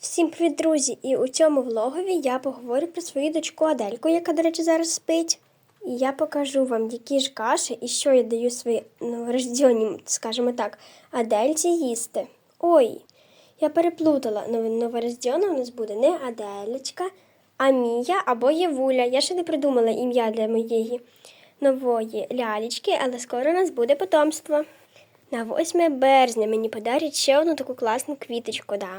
Всім привіт, друзі! І у цьому влогові я поговорю про свою дочку Адельку, яка, до речі, зараз спить. І я покажу вам, які ж каші і що я даю своїй новорожденній, скажімо так, Адельці їсти. Ой, я переплутала. Нов- Новорождена у нас буде не Аделечка, а Мія або Євуля. Я ще не придумала ім'я для моєї нової лялечки, але скоро у нас буде потомство. На 8 березня мені подарять ще одну таку класну квіточку. Да.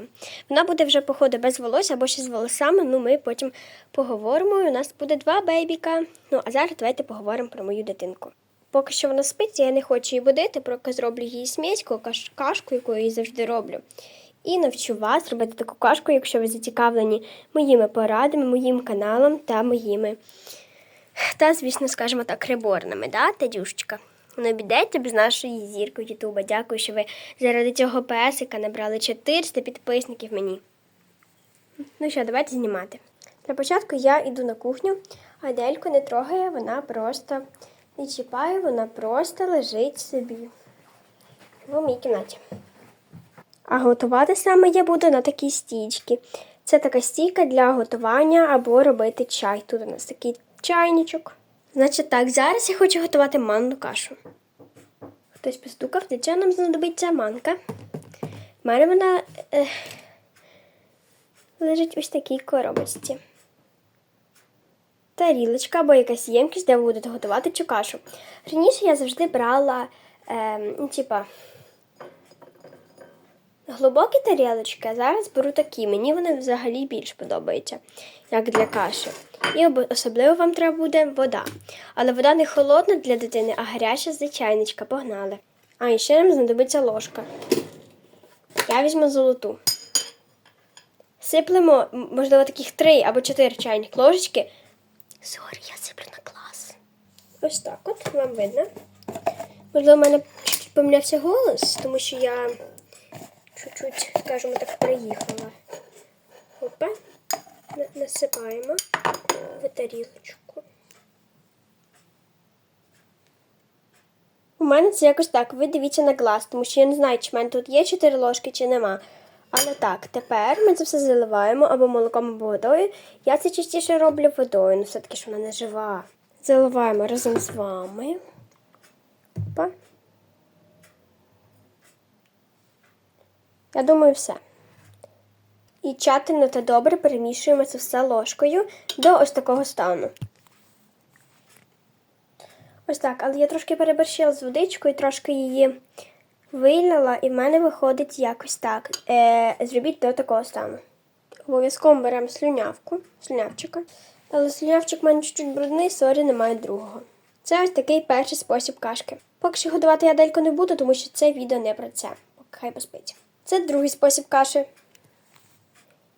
Вона буде вже, походу, без волосся або ще з волосами. Ну, ми потім поговоримо. У нас буде два бейбіка. Ну, а зараз давайте поговоримо про мою дитинку. Поки що вона спить, я не хочу її будити, поки зроблю їй сміську, каш- кашку, яку я їй завжди роблю. І навчу вас робити таку кашку, якщо ви зацікавлені моїми порадами, моїм каналом та моїми. Та, звісно, скажімо так, реборнами, да, Тадюшечка? Не обійдеться без нашої зірки Ютуба. Дякую, що ви заради цього песика набрали 400 підписників мені. Ну що, давайте знімати. Для початку я йду на кухню, а Адельку не трогає, вона просто не чіпає, вона просто лежить собі в моїй кімнаті. А готувати саме я буду на такій стійці. Це така стійка для готування або робити чай. Тут у нас такий чайничок. Значить так, зараз я хочу готувати манну кашу. Хтось постукав, для цього нам знадобиться манка. У мене вона е, лежить ось такій коробочці. Тарілочка або якась ємкість, де ви будете готувати цю кашу. Раніше я завжди брала, е, типа, глибокі тарілочки, зараз беру такі. Мені вони взагалі більш подобаються, як для каші. І особливо вам треба буде вода. Але вода не холодна для дитини, а гаряча з чайничка. Погнали. А і ще нам знадобиться ложка. Я візьму золоту. Сиплемо, можливо, таких три або чотири чайних ложечки. Сорі, я сиплю на клас. Ось так от вам видно. Можливо, у мене помінявся голос, тому що я чуть-чуть, скажімо так, приїхала. Опа. Насипаємо в тарілочку. У мене це якось так. Ви дивіться на глаз, тому що я не знаю, чи в мене тут є 4 ложки, чи нема. Але так, тепер ми це все заливаємо або молоком, або водою. Я це частіше роблю водою, ну все-таки ж вона не жива. Заливаємо разом з вами. Я думаю, все. І тщательно та добре перемішуємо це все ложкою до ось такого стану. Ось так, але я трошки переборщила з водичкою, трошки її вилила, і в мене виходить якось так. Е, зробіть до такого стану. Обов'язково беремо слюнявку, слюнявчика. Але слюнявчик в мене чуть-чуть брудний, сорі, немає другого. Це ось такий перший спосіб кашки. Поки що годувати я дельку не буду, тому що це відео не про це. Хай поспить. Це другий спосіб каші.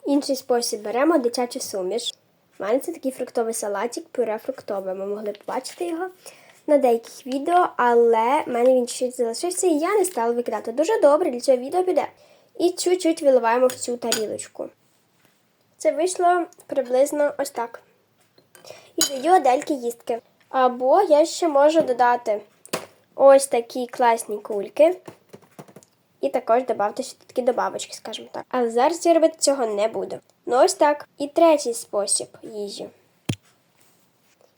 Інший спосіб беремо дитячу суміш. У мене це такий фруктовий салатик, пюре фруктове. Ми могли б бачити його на деяких відео, але в мене він чуть залишився і я не стала викидати. Дуже добре для цього відео піде. І чуть-чуть виливаємо в цю тарілочку. Це вийшло приблизно ось так. І даю Адельки їстки. Або я ще можу додати ось такі класні кульки. І також додати ще такі добавочки, скажімо так. Але зараз я робити цього не буду. Ну ось так. І третій спосіб їжі.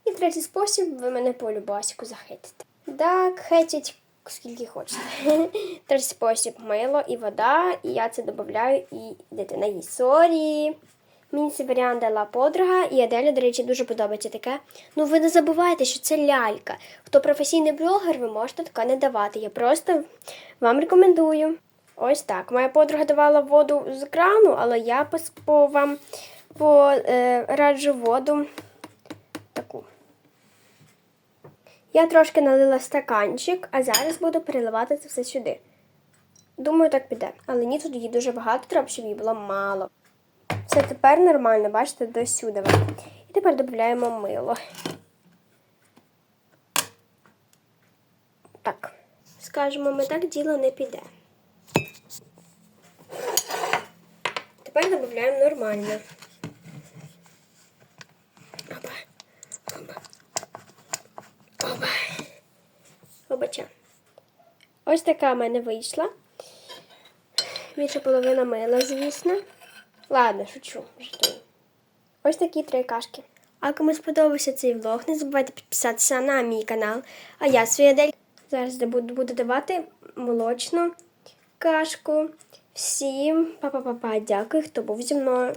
І третій спосіб ви мене по любасіку захитите. Так, хетять скільки хочете. Третій спосіб мило і вода, і я це додаю, і дитина їсть. Сорі. Мені цей варіант дала подруга, і Аделі, до речі, дуже подобається таке. Ну ви не забувайте, що це лялька. Хто професійний блогер, ви можете таке не давати. Я просто вам рекомендую. Ось так. Моя подруга давала воду з крану, але я по, по вам по, е, воду таку. Я трошки налила стаканчик, а зараз буду переливати це все сюди. Думаю, так піде. Але ні, тут її дуже багато, треба, щоб її було мало. Все тепер нормально, бачите, до сюди. І тепер додаємо мило. Так, скажемо, ми так діло не піде. Тепер додаємо нормально. Опа. Опа. Опа. Обача. Ось така в мене вийшла. Більша половина мила, звісно. Ладно, шучу, жартую. Ось такі три кашки. А кому сподобався цей влог, не забувайте підписатися на мій канал. А я свій Адель зараз буду давати молочну кашку. Всім па-па-па-па. Дякую, хто був зі мною.